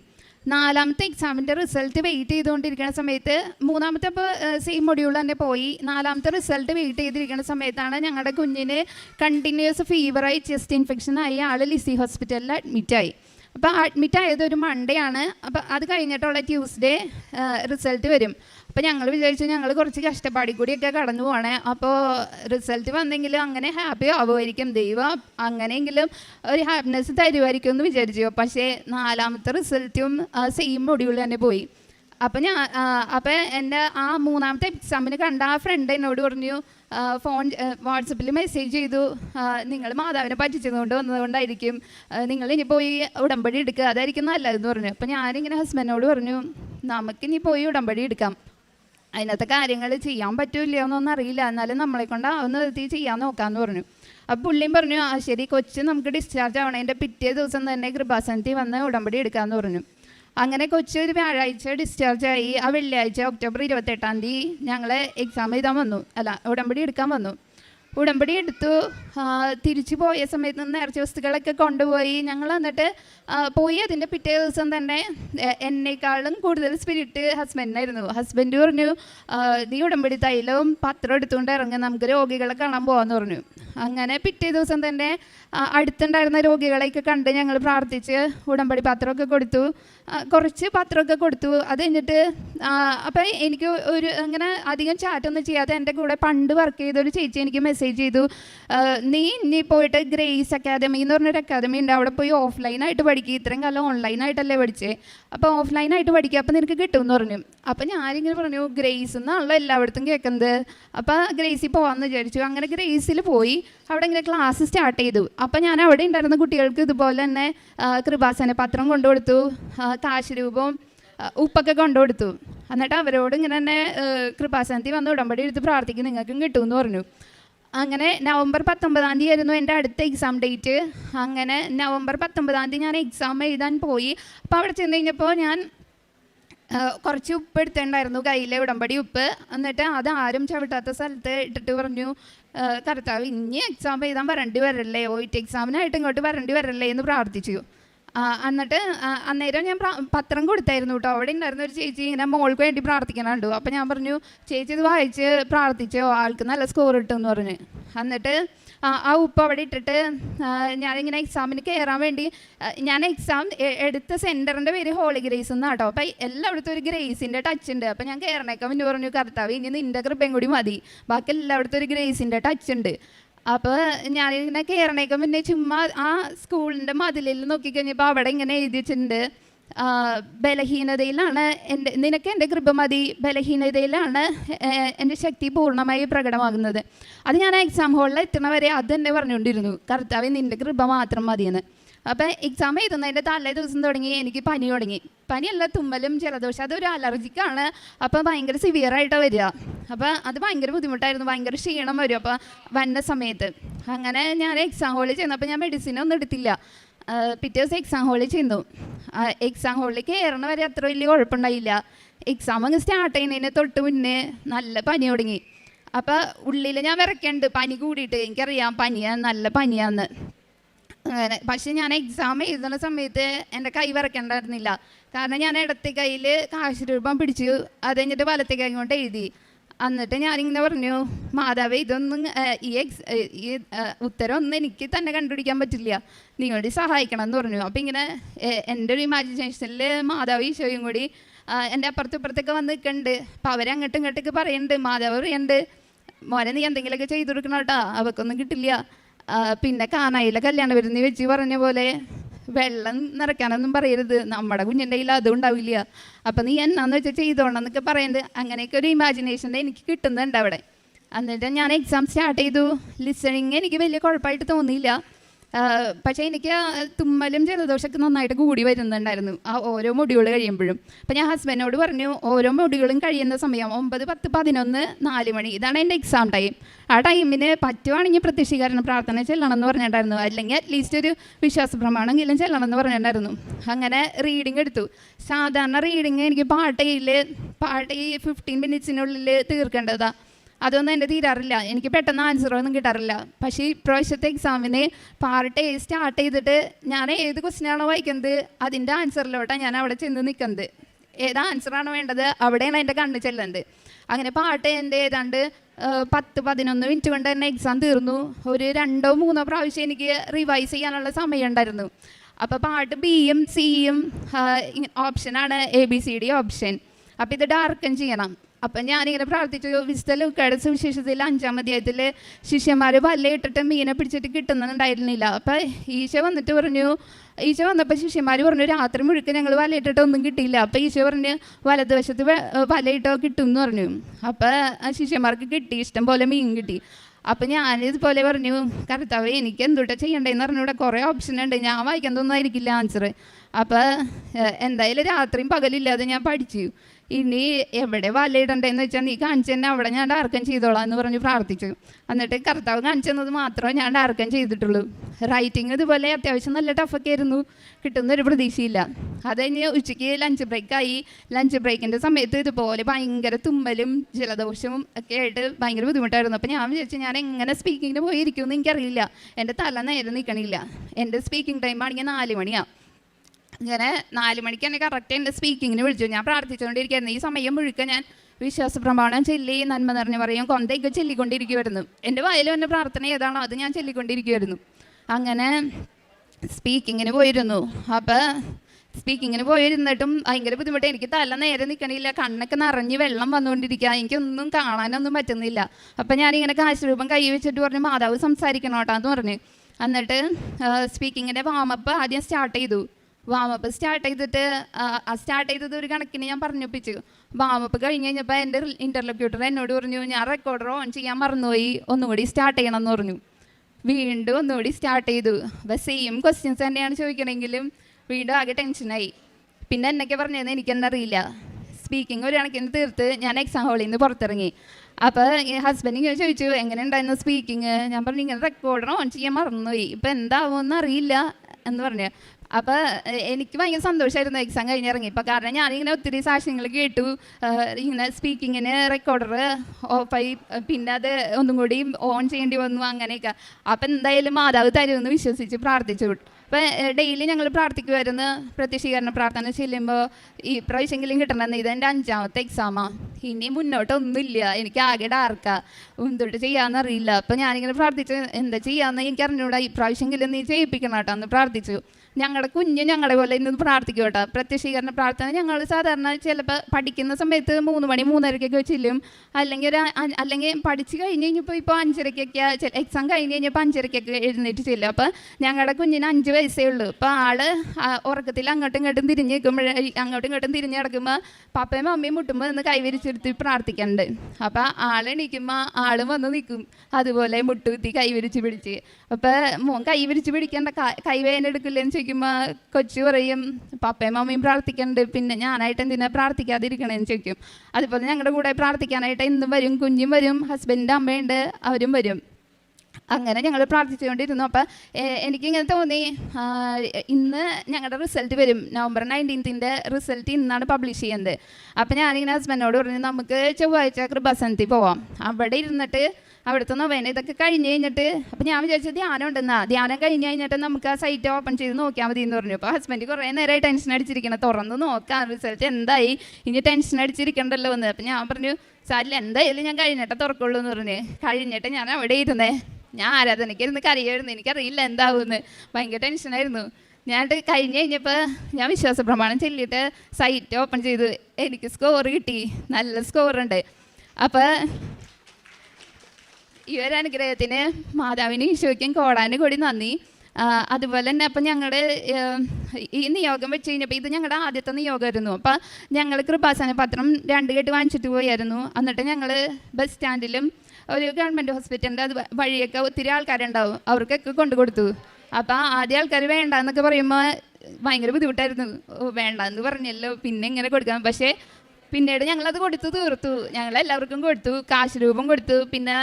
നാലാമത്തെ എക്സാമിന്റെ റിസൾട്ട് വെയിറ്റ് ചെയ്തുകൊണ്ടിരിക്കുന്ന സമയത്ത് മൂന്നാമത്തെ അപ്പോൾ സെയിം മൊഡ്യൂൾ തന്നെ പോയി. നാലാമത്തെ റിസൾട്ട് വെയിറ്റ് ചെയ്തിരിക്കുന്ന സമയത്താണ് ഞങ്ങളുടെ കുഞ്ഞിന് കണ്ടിന്യൂസ് ഫീവറായി ചെസ്റ്റ് ഇൻഫെക്ഷൻ ആയി ആൾ ലിസി ഹോസ്പിറ്റലിൽ അഡ്മിറ്റായി അപ്പോൾ അഡ്മിറ്റ് ആയത് ഒരു മൺഡേ ആണ്. അപ്പോൾ അത് കഴിഞ്ഞിട്ടുള്ള ട്യൂസ്ഡേ റിസൾട്ട് വരും. അപ്പോൾ ഞങ്ങൾ വിചാരിച്ചു ഞങ്ങൾ കുറച്ച് കഷ്ടപ്പാടി കൂടിയൊക്കെ കടന്നു പോകണേ അപ്പോൾ റിസൾട്ട് വന്നെങ്കിലും അങ്ങനെ ഹാപ്പി ആവുമായിരിക്കും. ദൈവം അങ്ങനെയെങ്കിലും ഒരു ഹാപ്പിനെസ് തരുമായിരിക്കും എന്ന് വിചാരിച്ചു. പക്ഷേ നാലാമത്തെ റിസൾട്ടും സെയിം മൊഡ്യൂൾ തന്നെ പോയി. അപ്പം ഞാൻ അപ്പം എന്റെ ആ മൂന്നാമത്തെ എക്സാമിന് കണ്ട ആ ഫ്രണ്ട് എന്നോട് പറഞ്ഞു ഫോൺ വാട്സപ്പിൽ മെസ്സേജ് ചെയ്തു. നിങ്ങൾ മാതാവിനെ പറ്റിച്ചതുകൊണ്ട് വന്നതുകൊണ്ടായിരിക്കും നിങ്ങൾ ഇനി പോയി ഉടമ്പടി എടുക്കുക. അതായിരിക്കും നല്ലതെന്ന് പറഞ്ഞു. അപ്പം ഞാനിങ്ങനെ ഹസ്ബൻഡിനോട് പറഞ്ഞു നമുക്കിനി പോയി ഉടമ്പടി എടുക്കാം. അതിനകത്തെ കാര്യങ്ങൾ ചെയ്യാൻ പറ്റൂല്ലയോ എന്നൊന്നും അറിയില്ല. എന്നാലും നമ്മളെ കൊണ്ട് ആവുന്ന വിധത്തിൽ ചെയ്യാൻ നോക്കാന്ന് പറഞ്ഞു. അപ്പോൾ പുള്ളിയും പറഞ്ഞു ആ ശരി കൊച്ച് നമുക്ക് ഡിസ്ചാർജ് ആവണതിന്റെ പിറ്റേ ദിവസം തന്നെ കൃപാസനത്തിൽ വന്ന് ഉടമ്പടി എടുക്കാമെന്ന് പറഞ്ഞു. അങ്ങനെ കൊച്ച് ഒരു വ്യാഴാഴ്ച ഡിസ്ചാർജ് ആയി. ആ വെള്ളിയാഴ്ച ഒക്ടോബർ ഇരുപത്തെട്ടാം തീയതി ഞങ്ങളെ എക്സാം എഴുതാൻ വന്നു. അല്ല ഉടമ്പടി എടുക്കാൻ വന്നു. ഉടമ്പടി എടുത്തു. തിരിച്ചു പോയ സമയത്ത് നേർച്ച വസ്തുക്കളൊക്കെ കൊണ്ടുപോയി. ഞങ്ങൾ എന്നിട്ട് പോയി. അതിന്റെ പിറ്റേ ദിവസം തന്നെ എന്നേക്കാളും കൂടുതൽ സ്പിരിറ്റ് ഹസ്ബൻഡിനായിരുന്നു ഹസ്ബൻഡ് പറഞ്ഞു നീ ഉടമ്പടി തൈലവും പത്രം എടുത്തുകൊണ്ട് ഇറങ്ങി. നമുക്ക് രോഗികളെ കാണാൻ പോകാമെന്ന് പറഞ്ഞു. അങ്ങനെ പിറ്റേ ദിവസം തന്നെ അടുത്തുണ്ടായിരുന്ന രോഗികളെയൊക്കെ കണ്ട് ഞങ്ങൾ പ്രാർത്ഥിച്ച് ഉടമ്പടി പത്രമൊക്കെ കൊടുത്തു. കുറച്ച് പത്രമൊക്കെ കൊടുത്തു. അത് കഴിഞ്ഞിട്ട് അപ്പം എനിക്ക് ഒരു അങ്ങനെ അധികം ചാറ്റൊന്നും ചെയ്യാതെ എന്റെ കൂടെ പണ്ട് വർക്ക് ചെയ്ത ഒരു ചേച്ചി എനിക്ക് മെസ്സേജ് ചെയ്തു. നീ ഇനി പോയിട്ട് ഗ്രേസ് അക്കാദമി എന്ന് പറഞ്ഞൊരു അക്കാദമി ഉണ്ട്. അവിടെ പോയി ഓഫ്ലൈനായിട്ട് പഠിക്കുക ഇത്രയും കാലം ഓൺലൈനായിട്ടല്ലേ പഠിച്ചേ? അപ്പോൾ ഓഫ്ലൈനായിട്ട് പഠിക്കുക അപ്പം നിനക്ക് കിട്ടുമെന്ന് പറഞ്ഞു. അപ്പം ഞാനിങ്ങനെ പറഞ്ഞു ഗ്രേസ് എന്നാണല്ലോ എല്ലായിടത്തും കേൾക്കുന്നത്. അപ്പോൾ ഗ്രേസിൽ പോകാമെന്ന് വിചാരിച്ചു. അങ്ങനെ ഗ്രേസിൽ പോയി. അവിടെ ഇങ്ങനെ ക്ലാസ് സ്റ്റാർട്ട് ചെയ്തു. അപ്പം ഞാൻ അവിടെ ഉണ്ടായിരുന്ന കുട്ടികൾക്ക് ഇതുപോലെ തന്നെ കൃപാസന പത്രം കൊണ്ടുകൊടുത്തു. ആ, കാശ് രൂപവും ആ, ഉപ്പൊക്കെ കൊണ്ടുകൊടുത്തു. എന്നിട്ട് അവരോട് ഇങ്ങനെ തന്നെ കൃപാസനത്തിൽ വന്ന് ഉടമ്പടി എടുത്ത് പ്രാർത്ഥിക്കും നിങ്ങൾക്കും കിട്ടുമെന്ന് പറഞ്ഞു. അങ്ങനെ നവംബർ പത്തൊമ്പതാം തീയതി ആയിരുന്നു എന്റെ അടുത്ത എക്സാം ഡേറ്റ് അങ്ങനെ നവംബർ പത്തൊമ്പതാം തീയതി ഞാൻ എക്സാം എഴുതാൻ പോയി. അപ്പോൾ അവിടെ ചെന്ന് കഴിഞ്ഞപ്പോൾ ഞാൻ കുറച്ച് ഉപ്പ് എടുത്തിട്ടുണ്ടായിരുന്നു കയ്യിലെ ഉടമ്പടി ഉപ്പ്. എന്നിട്ട് അത് ആരും ചവിട്ടാത്ത സ്ഥലത്ത് ഇട്ടിട്ട് പറഞ്ഞു കർത്താവ് ഇനി എക്സാം എഴുതാൻ വരേണ്ടി വരല്ലേ? ഒയിറ്റ് എക്സാമിനായിട്ട് ഇങ്ങോട്ട് വരേണ്ടി വരല്ലേ? എന്ന് പ്രാർത്ഥിച്ചു. എന്നിട്ട് അന്നേരം ഞാൻ പത്രം കൊടുത്തായിരുന്നു കേട്ടോ. അവിടെ ഉണ്ടായിരുന്ന ഒരു ചേച്ചി ഇങ്ങനെ മോൾക്ക് വേണ്ടി പ്രാർത്ഥിക്കണുണ്ടു അപ്പം ഞാൻ പറഞ്ഞു ചേച്ചി ഇത് വായിച്ച് പ്രാർത്ഥിച്ചോ? ആൾക്ക് നല്ല സ്കോർ കിട്ടുമെന്ന് പറഞ്ഞ്. എന്നിട്ട് ആ ഉപ്പ് അവിടെ ഇട്ടിട്ട് ഞാനിങ്ങനെ എക്സാമിന് കയറാൻ വേണ്ടി ഞാൻ എക്സാം എടുത്ത സെന്ററിന്റെ പേര് ഹോളി ഗ്രേസ് എന്നാണ് കേട്ടോ. അപ്പം എല്ലായിടത്തും ഒരു ഗ്രേസിന്റെ ടച്ച് ഉണ്ട്. അപ്പം ഞാൻ കയറണേക്കാൻ മുന്നേ പറഞ്ഞു കർത്താവ് ഇനി നിന്റെ കൃപയും കൂടി മതി. ബാക്കി എല്ലായിടത്തും ഒരു ഗ്രേസിന്റെ ടച്ച് ഉണ്ട്. അപ്പോൾ ഞാനിങ്ങനെ കയറണേക്കാൻ പിന്നെ ചുമ്മാ ആ സ്കൂളിന്റെ മതിലിൽ നോക്കിക്കഴിഞ്ഞപ്പോൾ അവിടെ ഇങ്ങനെ എഴുതിയിട്ടുണ്ട് ബലഹീനതയിലാണ് എന്റെ നിനക്ക് എന്റെ കൃപ മതി ബലഹീനതയിലാണ് എന്റെ ശക്തി പൂർണമായി പ്രകടമാകുന്നത്. അത് ഞാൻ എക്സാം ഹാളിൽ എത്തണ വരെ അത് തന്നെ പറഞ്ഞുകൊണ്ടിരുന്നു. കർത്താവ് നിന്റെ കൃപ മാത്രം മതിയെന്ന്. അപ്പം എക്സാം എഴുതുന്നതിന്റെ തലേ ദിവസം തുടങ്ങി എനിക്ക് പനി തുടങ്ങി. പനിയല്ല തുമ്മലും ജലദോഷം അതൊരു അലർജിക്കാണ് അപ്പോൾ ഭയങ്കര സിവിയറായിട്ട് വരിക. അപ്പോൾ അത് ഭയങ്കര ബുദ്ധിമുട്ടായിരുന്നു. ഭയങ്കര ക്ഷീണം വരും അപ്പോൾ വന്ന സമയത്ത്. അങ്ങനെ ഞാൻ എക്സാം ചെയ്യുന്നു ചെന്നപ്പോൾ ഞാൻ മെഡിസിൻ ഒന്നും എടുത്തില്ല. പിറ്റേ ദിവസം എക്സാം ഹോളിൽ ചെന്നു. എക്സാം ഹോളിൽ കയറണ വരെ അത്ര വലിയ കുഴപ്പമുണ്ടായില്ല. എക്സാം അങ്ങ് സ്റ്റാർട്ട് ചെയ്യുന്നതിന് തൊട്ട് മുന്നേ നല്ല പനി തുടങ്ങി. അപ്പോൾ ഉള്ളിൽ ഞാൻ വിറയ്ക്കുന്നുണ്ട് പനി കൂടിയിട്ട്. എനിക്കറിയാം പനിയാണ് നല്ല പനിയാന്ന്. അങ്ങനെ. പക്ഷെ ഞാൻ എക്സാം എഴുതുന്ന സമയത്ത് എന്റെ കൈ വരയ്ക്കണ്ടായിരുന്നില്ല. കാരണം ഞാൻ ഇടത്തെ കയ്യിൽ കാശ് രൂപം പിടിച്ചു അത് കഴിഞ്ഞിട്ട് വലത്തെ കൈ കൊണ്ട് എഴുതി. എന്നിട്ട് ഞാനിങ്ങനെ പറഞ്ഞു മാതാവ് ഇതൊന്നും ഈ എക്സ് ഈ ഉത്തരം ഒന്നും എനിക്ക് തന്നെ കണ്ടുപിടിക്കാൻ പറ്റില്ല. നിങ്ങളുടെ സഹായിക്കണം എന്ന് പറഞ്ഞു. അപ്പം ഇങ്ങനെ എന്റെ ഒരു ഇമാജിനേഷനിൽ മാതാവ് ഈശോയും കൂടി എന്റെ അപ്പുറത്തും ഇപ്പുറത്തൊക്കെ വന്ന് നിൽക്കുന്നുണ്ട്. അപ്പം അവരെ അങ്ങോട്ടും ഇങ്ങോട്ടേക്ക് പറയുന്നുണ്ട്. മാതാവ് പറയുന്നുണ്ട് മോനെ നീ എന്തെങ്കിലുമൊക്കെ ചെയ്തു കൊടുക്കണം കേട്ടോ. അവക്കൊന്നും കിട്ടില്ല. പിന്നെ കാനായിലെ കല്യാണ വരുന്ന വെച്ച് പറഞ്ഞ പോലെ വെള്ളം നിറയ്ക്കാനൊന്നും പറയരുത്. നമ്മുടെ കുഞ്ഞിന്റെ കയ്യിൽ അതും ഉണ്ടാവില്ല. അപ്പം നീ എന്നാന്ന് വെച്ചാൽ ചെയ്തോണം എന്നൊക്കെ പറയുന്നത് അങ്ങനെയൊക്കെ ഒരു ഇമാജിനേഷന്റെ എനിക്ക് കിട്ടുന്നുണ്ട് അവിടെ. എന്നിട്ട് ഞാൻ എക്സാം സ്റ്റാർട്ട് ചെയ്തു. ലിസണിങ് എനിക്ക് വലിയ കുഴപ്പമായിട്ട് തോന്നിയില്ല. പക്ഷേ എനിക്ക് തുമ്മലും ജലദോഷമൊക്കെ നന്നായിട്ട് കൂടി വരുന്നുണ്ടായിരുന്നു ആ ഓരോ മൊഡ്യൂൾ കഴിയുമ്പോഴും. അപ്പം ഞാൻ ഹസ്ബൻഡിനോട് പറഞ്ഞു ഓരോ മൊഡ്യൂളും കഴിയുന്ന സമയം ഒമ്പത് പത്ത് പതിനൊന്ന് നാല് മണി. ഇതാണ് എന്റെ എക്സാം ടൈം ആ ടൈമിന് പറ്റുവാണെങ്കിൽ പ്രത്യക്ഷീകരണ പ്രാർത്ഥന ചെല്ലണം എന്ന് പറഞ്ഞിട്ടുണ്ടായിരുന്നു. അല്ലെങ്കിൽ അറ്റ്ലീസ്റ്റ് ഒരു വിശ്വാസ പ്രമാണമെങ്കിലും ചെല്ലണം എന്ന് പറഞ്ഞിട്ടുണ്ടായിരുന്നു. അങ്ങനെ റീഡിംഗ് എടുത്തു. സാധാരണ റീഡിങ് എനിക്ക് പാട്ടയിൽ പാട്ടയിൽ ഫിഫ്റ്റീൻ മിനിറ്റ്സിനുള്ളിൽ തീർക്കേണ്ടതാണ് അതൊന്നും എന്റെ തീരാറില്ല. എനിക്ക് പെട്ടെന്ന് ആൻസർ ഒന്നും കിട്ടാറില്ല. പക്ഷേ ഈ പ്രാവശ്യത്തെ എക്സാമിന് പാർട്ട് എ സ്റ്റാർട്ട് ചെയ്തിട്ട് ഞാൻ ഏത് ക്വസ്റ്റിനാണോ വായിക്കുന്നത് അതിന്റെ ആൻസറിലോട്ടാണ് ഞാൻ അവിടെ ചെന്ന് നിൽക്കുന്നത്. ഏതാ ആൻസറാണ് വേണ്ടത് അവിടെയാണ് എന്റെ കണ്ണ് ചെല്ലുന്നത്. അങ്ങനെ പാട്ട് എന്റെ ഏതാണ്ട് പത്ത് പതിനൊന്ന് മിനിറ്റ് കൊണ്ട് തന്നെ എക്സാം തീർന്നു. ഒരു രണ്ടോ മൂന്നോ പ്രാവശ്യം എനിക്ക് റിവൈസ് ചെയ്യാനുള്ള സമയം ഉണ്ടായിരുന്നു. അപ്പോൾ പാട്ട് ബിയും സിയും ഓപ്ഷനാണ് A B C D option അപ്പോൾ ഇത് ഡാർക്കൻ ചെയ്യണം. അപ്പം ഞാനിങ്ങനെ പ്രാർത്ഥിച്ചു. വിശുദ്ധ ലൂക്കയുടെ സുവിശേഷത്തിൽ അഞ്ചാം അധ്യായത്തിൽ ശിഷ്യന്മാർ വല്ലയിട്ടിട്ട് മീനെ പിടിച്ചിട്ട് കിട്ടുന്നുണ്ടായിരുന്നില്ല. അപ്പം ഈശോ വന്നിട്ട് പറഞ്ഞു ഈശോ വന്നപ്പോൾ ശിഷ്യന്മാർ പറഞ്ഞു രാത്രി മുഴുക്കൻ ഞങ്ങൾ വലയിട്ടിട്ട് ഒന്നും കിട്ടിയില്ല. അപ്പം ഈശോ പറഞ്ഞ് വലതുവശത്ത് വലയിട്ടോ കിട്ടും എന്ന് പറഞ്ഞു. അപ്പം ശിഷ്യന്മാർക്ക് കിട്ടി ഇഷ്ടം പോലെ മീൻ കിട്ടി. അപ്പം ഞാൻ ഇതുപോലെ പറഞ്ഞു കർത്താവ് എനിക്ക് എന്തുട്ടാ ചെയ്യണ്ടേന്ന് പറഞ്ഞൂടെ കുറേ ഓപ്ഷൻ ഉണ്ട്. ഞാൻ വായിക്കുന്നതൊന്നും ആയിരിക്കില്ല ആൻസർ അപ്പോൾ എന്തായാലും രാത്രിയും പകലില്ലാതെ ഞാൻ പഠിച്ചു. ഇനി എവിടെ വലയിടണ്ടെന്ന് വെച്ചാൽ നീ കാണിച്ചു തന്നെ അവിടെ ഞാൻ ഡാർക്കം ചെയ്തോളാം എന്ന് പറഞ്ഞ് പ്രാർത്ഥിച്ചു. എന്നിട്ട് കർത്താവ് കാണിച്ചു തന്നത് മാത്രമേ ഞാൻ ഡാർക്കം ചെയ്തിട്ടുള്ളൂ. റൈറ്റിംഗ് ഇതുപോലെ അത്യാവശ്യം നല്ല ടഫൊക്കെ ആയിരുന്നു. കിട്ടുന്നൊരു പ്രതീക്ഷയില്ല. അത് കഴിഞ്ഞ് ഉച്ചയ്ക്ക് ലഞ്ച് ബ്രേക്കായി ലഞ്ച് ബ്രേക്കിന്റെ സമയത്ത് ഇതുപോലെ ഭയങ്കര തുമ്മലും ജലദോഷവും ഒക്കെ ആയിട്ട് ഭയങ്കര ബുദ്ധിമുട്ടായിരുന്നു. അപ്പോൾ ഞാൻ വിചാരിച്ചു ഞാൻ എങ്ങനെ സ്പീക്കിങ്ങിന് പോയിരിക്കുമെന്ന് എനിക്കറിയില്ല. എന്റെ തല നേരെ നിൽക്കണില്ല എന്റെ സ്പീക്കിംഗ് ടൈം ആണെങ്കിൽ നാല് മണിയാണ് അങ്ങനെ നാല് മണിക്ക് തന്നെ കറക്റ്റ് എന്റെ സ്പീക്കിങ്ങിന് വിളിച്ചു. ഞാൻ പ്രാർത്ഥിച്ചുകൊണ്ടിരിക്കുകയായിരുന്നു. ഈ സമയം മുഴുക്ക ഞാൻ വിശ്വാസ പ്രമാണം ചൊല്ലി നന്മ നിറഞ്ഞു പറയും. കൊന്തയൊക്കെ ചൊല്ലിക്കൊണ്ടിരിക്കുമായിരുന്നു എന്റെ വായിൽ വന്ന പ്രാർത്ഥന ഏതാണോ അത് ഞാൻ ചൊല്ലിക്കൊണ്ടിരിക്കുമായിരുന്നു അങ്ങനെ സ്പീക്കിങ്ങിന് പോയിരുന്നു. അപ്പോൾ സ്പീക്കിങ്ങിന് പോയിരുന്നിട്ടും ഭയങ്കര ബുദ്ധിമുട്ട് എനിക്ക് തല നേരെ നിൽക്കണില്ല കണ്ണൊക്കെ നിറഞ്ഞ് വെള്ളം വന്നുകൊണ്ടിരിക്കുക. എനിക്കൊന്നും കാണാനൊന്നും പറ്റുന്നില്ല. അപ്പം ഞാനിങ്ങനെ കാശ്രൂപം കൈ വെച്ചിട്ട് പറഞ്ഞു മാതാവ് സംസാരിക്കണോട്ടാന്ന് എന്ന് പറഞ്ഞു. എന്നിട്ട് സ്പീക്കിങ്ങിന്റെ വാമപ്പ് ആദ്യം സ്റ്റാർട്ട് ചെയ്തു. വാമപ്പ് സ്റ്റാർട്ട് ചെയ്തിട്ട് സ്റ്റാർട്ട് ചെയ്തത് ഒരു കണക്കിന് ഞാൻ പറഞ്ഞൊപ്പിച്ചു. വാമപ്പ് കഴിഞ്ഞ് കഴിഞ്ഞപ്പോൾ എന്റെ ഇന്റർലൊക്യൂട്ടർ എന്നോട് പറഞ്ഞു ഞാൻ റെക്കോർഡർ ഓൺ ചെയ്യാൻ മറന്നുപോയി. ഒന്നുകൂടി സ്റ്റാർട്ട് ചെയ്യണം എന്ന് പറഞ്ഞു. വീണ്ടും ഒന്നുകൂടി സ്റ്റാർട്ട് ചെയ്തു. അപ്പോൾ സെയിം ക്വസ്റ്റ്യൻസ് തന്നെയാണ് ചോദിക്കണമെങ്കിലും വീണ്ടും ആകെ ടെൻഷനായി പിന്നെ എന്നൊക്കെ പറഞ്ഞതെന്ന് എനിക്കെന്നറിയില്ല. സ്പീക്കിംഗ് ഒരു കണക്കിന് തീർത്ത് ഞാൻ എക്സാം ഹോളിൽ നിന്ന് പുറത്തിറങ്ങി. അപ്പോൾ ഹസ്ബൻഡ് ഇങ്ങനെ ചോദിച്ചു എങ്ങനെ ഉണ്ടായിരുന്നു സ്പീക്കിംഗ് ഞാൻ പറഞ്ഞു ഇങ്ങനെ റെക്കോർഡർ ഓൺ ചെയ്യാൻ മറന്നുപോയി. ഇപ്പം എന്താവുമെന്ന് അറിയില്ല. എന്ന് പറഞ്ഞു. അപ്പോൾ എനിക്ക് ഭയങ്കര സന്തോഷമായിരുന്നു എക്സാം കഴിഞ്ഞ് ഇറങ്ങിയപ്പോൾ കാരണം ഞാനിങ്ങനെ ഒത്തിരി സാക്ഷ്യങ്ങൾ കേട്ടു. ഇങ്ങനെ സ്പീക്കിങ്ങിന് റെക്കോർഡർ ഓഫായി പിന്നെ അത് ഒന്നും കൂടി ഓൺ ചെയ്യേണ്ടി വന്നു അങ്ങനെയൊക്കെ. അപ്പം എന്തായാലും മാതാവ് തരുമെന്ന് വിശ്വസിച്ച് പ്രാർത്ഥിച്ചു. അപ്പം ഡെയിലി ഞങ്ങൾ പ്രാർത്ഥിക്കുമായിരുന്നു പ്രത്യക്ഷീകരണ പ്രാർത്ഥന ചെല്ലുമ്പോൾ ഈ പ്രാവശ്യമെങ്കിലും കിട്ടണമെന്ന് ഇത് എന്റെ അഞ്ചാമത്തെ എക്സാമാണ് ഇനി മുന്നോട്ടൊന്നുമില്ല. എനിക്ക് ആകെ ഡാർക്കാ എന്തോട്ട് ചെയ്യാമെന്നറിയില്ല അപ്പം ഞാനിങ്ങനെ പ്രാർത്ഥിച്ചു എന്താ ചെയ്യാന്ന് എനിക്ക് അറിഞ്ഞൂടാ ഈ പ്രാവശ്യമെങ്കിലും നീ ചെയ്യിപ്പിക്കണം കേട്ടോ എന്ന് പ്രാർത്ഥിച്ചു. ഞങ്ങളുടെ കുഞ്ഞ് ഞങ്ങളുടെ പോലെ ഇന്ന് പ്രാർത്ഥിക്കും കേട്ടോ. പ്രത്യക്ഷീകരണ പ്രാർത്ഥന ഞങ്ങൾ സാധാരണ ചിലപ്പോൾ പഠിക്കുന്ന സമയത്ത് മൂന്ന് മണി മൂന്നരക്കൊക്കെ ചെല്ലും. അല്ലെങ്കിൽ ഒരു അല്ലെങ്കിൽ പഠിച്ച് കഴിഞ്ഞ് കഴിഞ്ഞപ്പോൾ ഇപ്പോൾ അഞ്ചരക്കൊക്കെ എക്സാം കഴിഞ്ഞ് കഴിഞ്ഞപ്പോൾ അഞ്ചരക്കൊക്കെ എഴുന്നേറ്റ് ചെല്ലും. അപ്പോൾ ഞങ്ങളുടെ കുഞ്ഞിന് അഞ്ച് വയസ്സേ ഉള്ളൂ. അപ്പോൾ ആൾ ഉറക്കത്തിൽ അങ്ങോട്ടും ഇങ്ങോട്ടും തിരിഞ്ഞ് നിൽക്കുമ്പോൾ അങ്ങോട്ടും ഇങ്ങോട്ടും തിരിഞ്ഞ് കിടക്കുമ്പോൾ പപ്പയും മമ്മിയും മുട്ടുമ്പോൾ ഒന്ന് കൈവരിച്ചെടുത്ത് പ്രാർത്ഥിക്കുന്നുണ്ട് അപ്പോൾ ആൾ എണീക്കുമ്പോൾ ആളും വന്ന് നിൽക്കും അതുപോലെ മുട്ടുകുത്തി കൈവരിച്ച് പിടിച്ച്. അപ്പോൾ മോൻ കൈവരിച്ച് പിടിക്കേണ്ട കൈവേദന എടുക്കില്ലെന്ന് ചോദിക്കുമ്പോൾ കൊച്ചു പറയും പപ്പയും മമ്മിയും പ്രാർത്ഥിക്കുന്നുണ്ട് പിന്നെ ഞാനായിട്ട് എന്തിനാ പ്രാർത്ഥിക്കാതിരിക്കണേന്ന് ചോദിക്കും. അതുപോലെ ഞങ്ങളുടെ കൂടെ പ്രാർത്ഥിക്കാനായിട്ട് ഇന്നും വരും കുഞ്ഞും വരും ഹസ്ബൻഡിന്റെ അമ്മയുണ്ട് അവരും വരും. അങ്ങനെ ഞങ്ങൾ പ്രാർത്ഥിച്ചുകൊണ്ടിരുന്നു. അപ്പം എനിക്കിങ്ങനെ തോന്നി ഇന്ന് ഞങ്ങളുടെ റിസൾട്ട് വരും. നവംബർ നയന്റീൻത്തിന്റെ റിസൾട്ട് ഇന്നാണ് പബ്ലിഷ് ചെയ്യുന്നത് അപ്പം ഞാനിങ്ങനെ ഹസ്ബൻഡിനോട് പറഞ്ഞു നമുക്ക് ചൊവ്വാഴ്ച കൃപാസനത്തിൽ പോവാം. അവിടെ ഇരുന്നിട്ട് അവിടുത്തെ നൊവേന ഇതൊക്കെ കഴിഞ്ഞ് കഴിഞ്ഞിട്ട് അപ്പം ഞാൻ വിചാരിച്ചത് ധ്യാനം ഉണ്ടെന്നാ. ധ്യാനം കഴിഞ്ഞ് കഴിഞ്ഞിട്ട് നമുക്ക് ആ സൈറ്റ് ഓപ്പൺ ചെയ്ത് നോക്കിയാൽ മതി എന്ന് പറഞ്ഞു. അപ്പോൾ ഹസ്ബൻഡ് കുറേ നേരമായി ടെൻഷൻ അടിച്ചിരിക്കണം. തുറന്ന് നോക്കാം. റിസൾട്ട് എന്തായി? ഇനി ടെൻഷൻ അടിച്ചിരിക്കണ്ടല്ലോ എന്ന്. അപ്പം ഞാൻ പറഞ്ഞു സാറിൽ എന്തായാലും ഞാൻ കഴിഞ്ഞിട്ടേ തുറക്കുള്ളൂ എന്ന് പറഞ്ഞ്. കഴിഞ്ഞിട്ട് ഞാൻ അവിടെ ഇരുന്നേ. ഞാൻ ആരാധനയ്ക്ക് ഇരുന്ന് കരയായിരുന്നു. എനിക്കറിയില്ല എന്താവുമെന്ന്. ഭയങ്കര ടെൻഷനായിരുന്നു ഞാൻ കഴിഞ്ഞ് കഴിഞ്ഞപ്പോൾ ഞാൻ വിശ്വാസ പ്രമാണം ചൊല്ലിയിട്ട് സൈറ്റ് ഓപ്പൺ ചെയ്തു എനിക്ക് സ്കോർ കിട്ടി. നല്ല സ്കോറുണ്ട് അപ്പോൾ ഈ ഒരു അനുഗ്രഹത്തിന് മാതാവിന് ഈശോയ്ക്കും കോടാനും കൂടി നന്ദി. അതുപോലെ തന്നെ അപ്പം ഞങ്ങളുടെ ഈ നിയോഗം വെച്ച് കഴിഞ്ഞപ്പോൾ ഇത് ഞങ്ങളുടെ ആദ്യത്തെ നിയോഗമായിരുന്നു അപ്പം ഞങ്ങൾ കൃപാസന പത്രം രണ്ട് കെട്ട് വാങ്ങിച്ചിട്ട് പോയായിരുന്നു. എന്നിട്ട് ഞങ്ങൾ ബസ് സ്റ്റാൻഡിലും ഒരു ഗവൺമെന്റ് ഹോസ്പിറ്റലിന്റെ അത് വഴിയൊക്കെ ഒത്തിരി ആൾക്കാരുണ്ടാവും. അവർക്കൊക്കെ കൊണ്ടു കൊടുത്തു. അപ്പം ആദ്യ ആൾക്കാർ വേണ്ട എന്നൊക്കെ പറയുമ്പോൾ ഭയങ്കര ബുദ്ധിമുട്ടായിരുന്നു. വേണ്ട എന്ന് പറഞ്ഞല്ലോ പിന്നെ ഇങ്ങനെ കൊടുക്കാം പക്ഷേ പിന്നീട് ഞങ്ങളത് കൊടുത്തു തീർത്തു. ഞങ്ങൾ എല്ലാവർക്കും കൊടുത്തു. കാശ് രൂപം കൊടുത്തു. പിന്നെ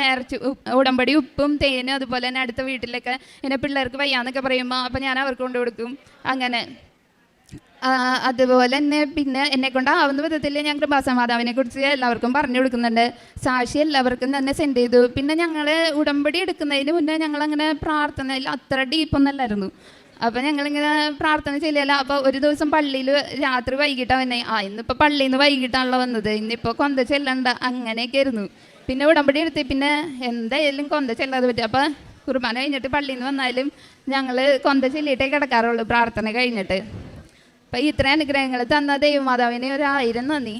നേർച്ച് ഉടമ്പടി ഉപ്പും തേനും അതുപോലെ തന്നെ അടുത്ത വീട്ടിലൊക്കെ എന്നെ പിള്ളേർക്ക് വയ്യാന്നൊക്കെ പറയുമ്പോൾ അപ്പം ഞാൻ അവർക്ക് കൊണ്ട് കൊടുക്കും. അങ്ങനെ. അതുപോലെ തന്നെ പിന്നെ എന്നെ കൊണ്ടാവുന്ന വിധത്തിൽ ഞാൻ കൃപാസമാതാവിനെ കുറിച്ച് എല്ലാവർക്കും പറഞ്ഞു കൊടുക്കുന്നുണ്ട്. സാക്ഷി എല്ലാവർക്കും തന്നെ സെൻഡ് ചെയ്തു. പിന്നെ ഞങ്ങൾ ഉടമ്പടി എടുക്കുന്നതിന് മുന്നേ ഞങ്ങൾ അങ്ങനെ പ്രാർത്ഥനയിൽ അത്ര ഡീപ്പൊന്നല്ലായിരുന്നു അപ്പം ഞങ്ങളിങ്ങനെ പ്രാർത്ഥന ചെയ്യല അപ്പോൾ ഒരു ദിവസം പള്ളിയിൽ രാത്രി വൈകിട്ടാണ് വന്നെ. ആ ഇന്നിപ്പോൾ പള്ളിയിൽ നിന്ന് വൈകിട്ടാണല്ലോ വന്നത്. ഇന്നിപ്പോൾ കൊന്ത ചെല്ലണ്ട. അങ്ങനെയൊക്കെ ആയിരുന്നു പിന്നെ ഉടമ്പടി എടുത്ത്. പിന്നെ എന്തായാലും കൊന്ത ചെല്ലാതെ പറ്റും. അപ്പൊ കുർബാന കഴിഞ്ഞിട്ട് പള്ളിയിൽ നിന്ന് വന്നാലും ഞങ്ങൾ കൊന്ത ചെല്ലിയിട്ടേ കിടക്കാറുള്ളൂ പ്രാർത്ഥന കഴിഞ്ഞിട്ട്. അപ്പം ഇത്രയും അനുഗ്രഹങ്ങൾ തന്ന ദൈവമാതാവിനെ ഒരായിരം നന്ദി.